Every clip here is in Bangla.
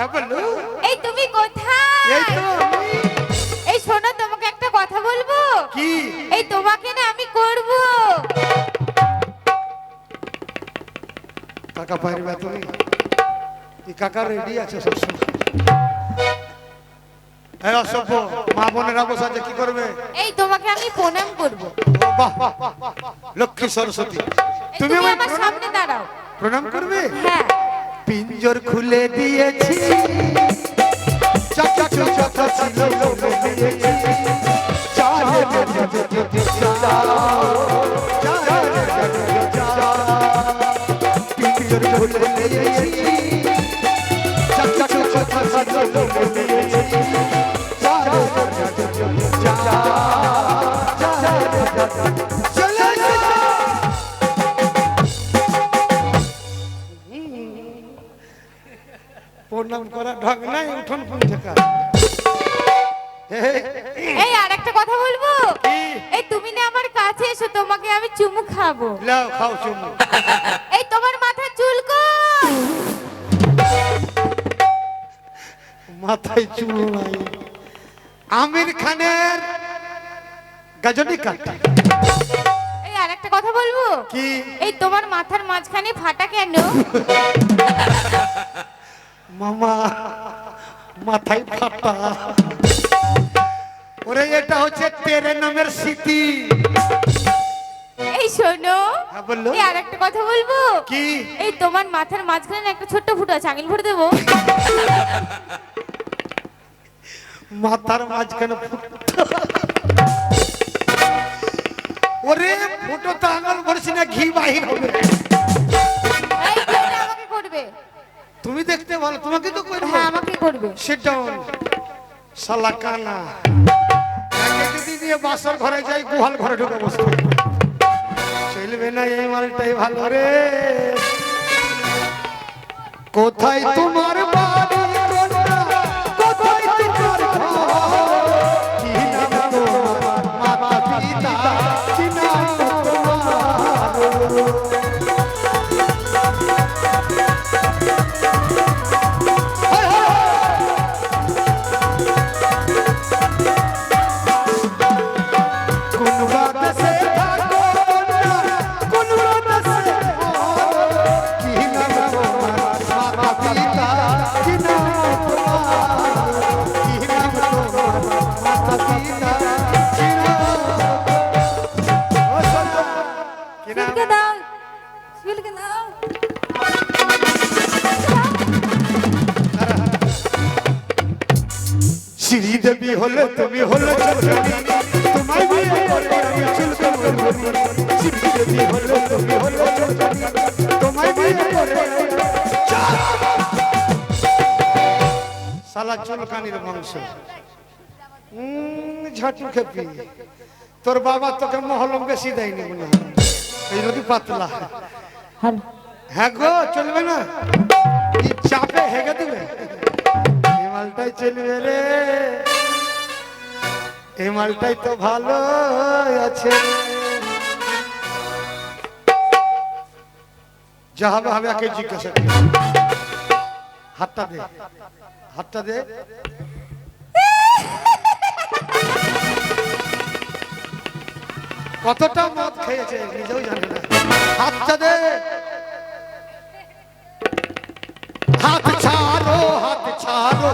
হ্যাঁ বলো এই তুমি কোথায়? এই তো আমি। এই শোনো তোমাকে একটা কথা বলব? কি? এই তোমাকে না আমি করব। কাকা পারবে তুমি এই কাকা রেডি আছে সবসময় এই অসভ্য মা বোনেরা বসে আছে কি করবে? এই তোমাকে আমি প্রণাম করব। বাহ। লক্ষ্মী সরস্বতী। তুমি আমার সামনে দাঁড়াও। প্রণাম করবে? হ্যাঁ। পিঞ্জর খুলে দিয়েছি চক চক ছিল এসো তোমাকে আমি চুমু খাব। লাও খাও চুমু। এই তোমার মাথার চুল কই? মাথায় চুল নাই। আমির খানের গাজনি কাটা। এই আরেকটা কথা বলব? কি? এই তোমার মাথার মাঝখানে ফাটা কেন? মামা মাথায় ফাটা। ওরে এটা হচ্ছে তেরে নামের স্মৃতি। এই শোনো হ্যাঁ, বলল। আর একটা কথা বলব? কি? এই তোমার মাথার মাঝখানে একটা ছোট্ট ফুটো আছে আঙুল ভরে দেবো? মাথার মাঝখানে ওরে ফুটো তো আঙুল ভরছি না ঘি বাহির হবে। তুমি আমাকে করবে। তুমি দেখতে ভালো তোমাকে তো করব। হ্যাঁ আমাকে করবে। সেটা শালা কানা। নিয়ে বাসর ঘরে যাই, গুহাল ঘরে ঢুকে বসে। চলবে না এই মালটাই ভালো রে। কোথায় তোমার হলে তুমি হলে তোমায় বিয়ে করে আমি চুলকে বলব শ্রীদেবী হলে তুমি হলে চন্দ্রনী তোমায় বিয়ে করে সালা চুলকানির বংশ। উম, ঝাঁটু খেপি। তোর বাবা তোকে মহলম বেশি দেয়নি মনে এই নদী পাতলা। হ্যাঁ গো চলবে না? চাপে হেগে দেবে। মালটাই চলবে রে। এই মালটাই তো ভালো আছে। যা হবে হবে একে জিজ্ঞাসা হাতটা দে হাতটা দে। কতটা মদ খেয়েছে নিজেও জানে না। হাতটা দে। হাত ছাড়ো হাত ছাড়ো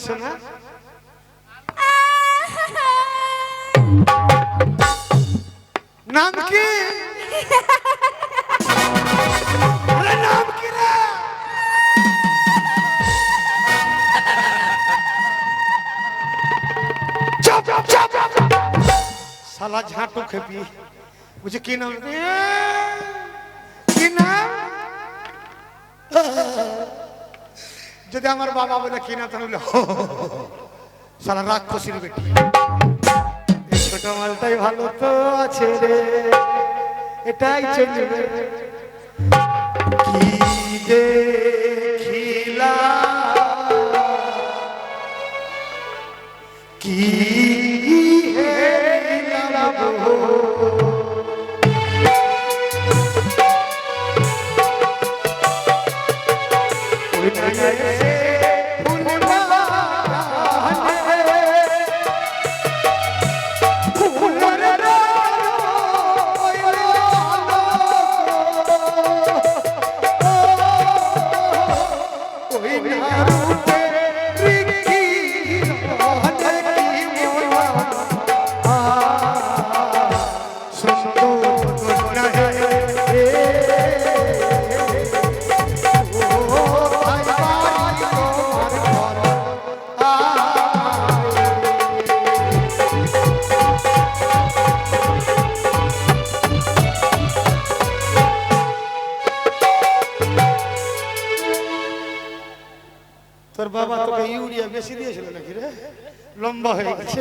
সোনা নাম কি আরে নাম কি রে চাপ চাপ চাপ চাপ শালা ঝাঁটু খেপি বুঝে কি নাম এ, কি নাম যদি আমার বাবা বলে কিনা তাহলে সারা রাক্ষসীর বেটি ছোট মালটাই ভালো তো আছে রে। এটাই চলবে। কি দেখিলা? কি তোর বাবা তোকে ইউরিয়া বেশি দিয়েছিল নাকি রে? লম্বা হয়ে গেছে।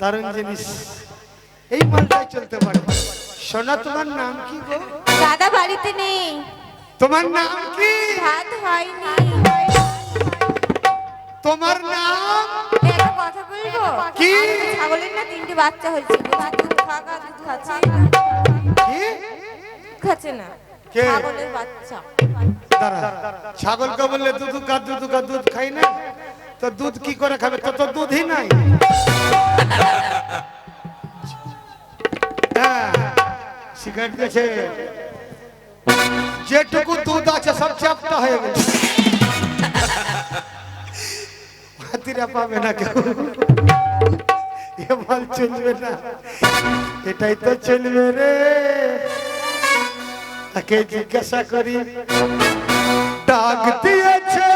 দারুণ জিনিস। এই মালটাই চলতে পারে। সোনা তোমার নাম কি গো? দাদা বাড়িতে নেই। তোমার নাম কি? ভাত হয়নি। তোমার নাম? একটা কথা বলব? কি? ছাগলের না তিনটে বাচ্চা হয়েছে। বলছি দুধ খাচ্ছে। কি? খাচ্ছে না। কে? ছাগলের বাচ্চা। ছাগলকে বললে দুধ কা দুধ কা দুধ খাই না? তো দুধ কি করে খাবে? তো তো দুধই নাই। হ্যাঁ সিগারেট গেছে। যেটুকু দুধ আছে সব চ্যাপ্টা হয়ে গেছে। হাতিরা পাবে না কেউ। এ মাল চলবে না। এটাই তো চলবে রে। তাকে জিজ্ঞাসা করি ডাক দিয়েছে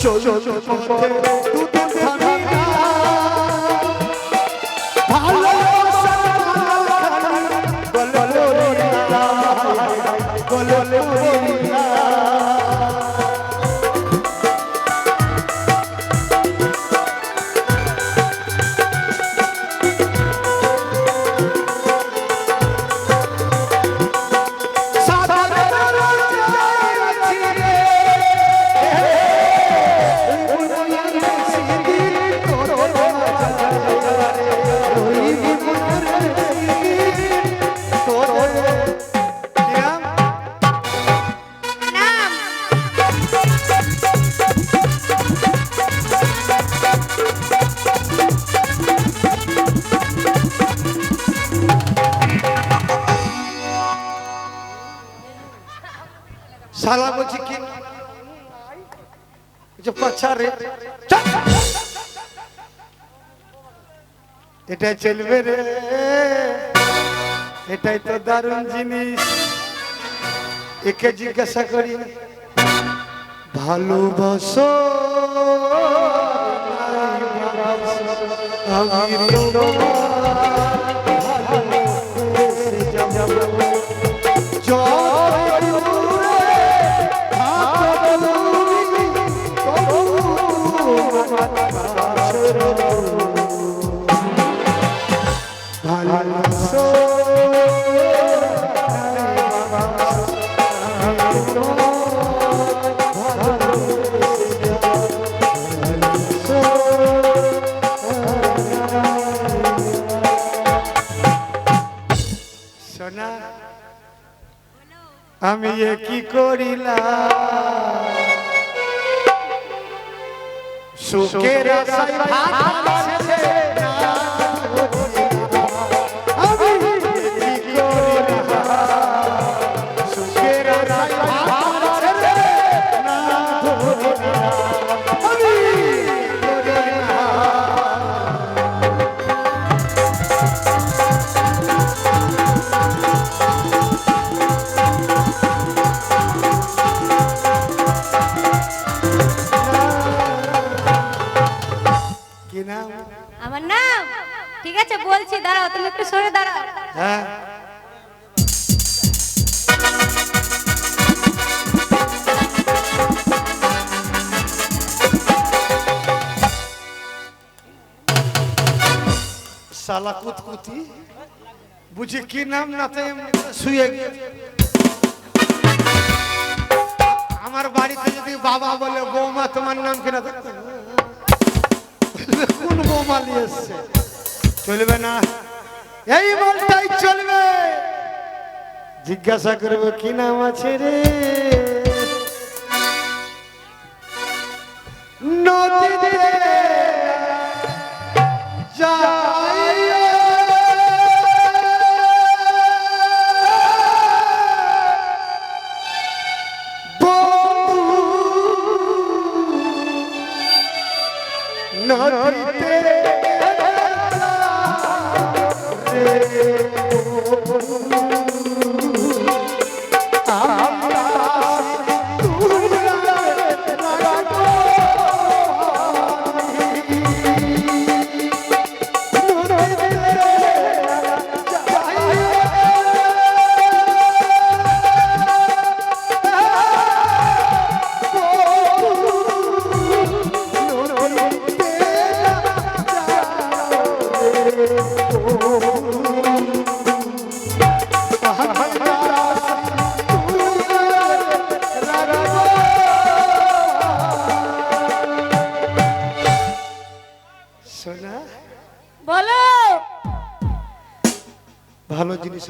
চল পথে গলগলিয়া সাধারণ শালা বলছি কি? যে পাছা রে। চল। এটা চলবে রে। এটাই তো দারুণ জিনিস। একে জিজ্ঞাসা করি, ভালোবাসো? আমি আমি এ কি করিলাম? সুখের আশায় আছে বলছি, দাঁড়াও, তুমি একটু সরে দাঁড়াও। হ্যাঁ। শালা কুতকুতি, বুঝি কি নাম না তাই আমি শুয়ে গেছি। আমার বাড়িতে যদি বাবা বলে, বৌমা, তোমার নাম কিনা তো কোন বৌমা নিয়ে এসছে? চলবে না। এই মালটাই চলবে। জিজ্ঞাসা করব কি নাম আছে রে? নদীতে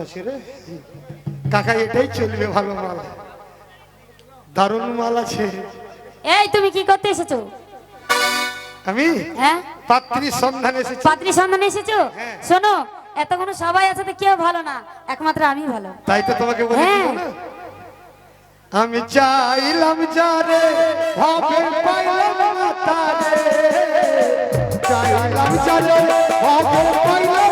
আছে রে? কাকা এটাই চলবে ভালো মাল। দারুণ মাল আছে। এই তুমি কি করতে এসেছ? আমি? হ্যাঁ? পাত্রী সন্ধান এসেছি। পাত্রী সন্ধানে এসেছ? হ্যাঁ। শোনো এতক্ষণ সবাই আছে তো কেউ ভালো না একমাত্র আমি ভালো। তাই তো তোমাকে বলেছি হ্যাঁ। আমি চাইলাম যারে ভাবে পাইলাম না তারে। চাইলাম যারে ভাবে পাইলাম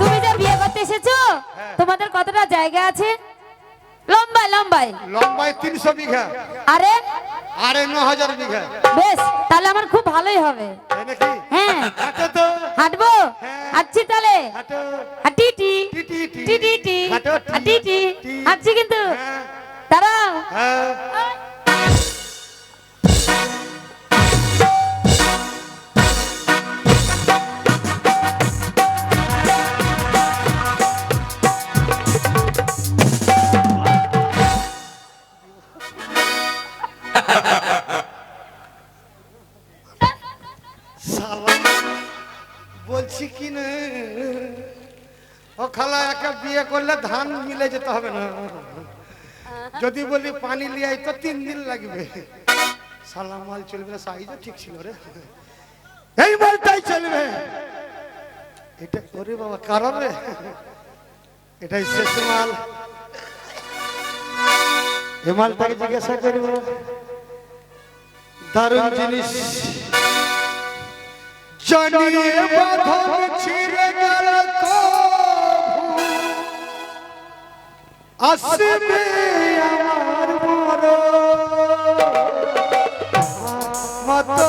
তুমি যে বিয়ে করতে এসেছ? হ্যাঁ। তোমাদের কতটা জায়গা আছে? লম্বায় লম্বায়। লম্বায় তিনশো বিঘা। আরে? আরে ন হাজার বিঘা। বেশ তাহলে আমার খুব ভালোই হবে। হ্যাঁ। হাঁটবো? হ্যাঁ। হাঁটছি তাহলে? হাঁটি। টি টি? টি টি হাঁটি টি হাঁটছি কিন্তু। হ্যাঁ। দাঁড়াও। করলে ধান মিলে যেতে হবে না। যদি বলি পানি লিয়াই তো তিন দিন লাগবে। সালাম মাল চলবে না সাইজও ঠিক ছিল রে। এই মালটাই চলবে। এটা ওরে বাবা, কারণ রে। এটাই শেষ মাল। এ মালটাকে জিজ্ঞাসা করব। দারুণ জিনিস। জানিয়ে বাঁধন ছিঁড়ে আসবে আমার। মতো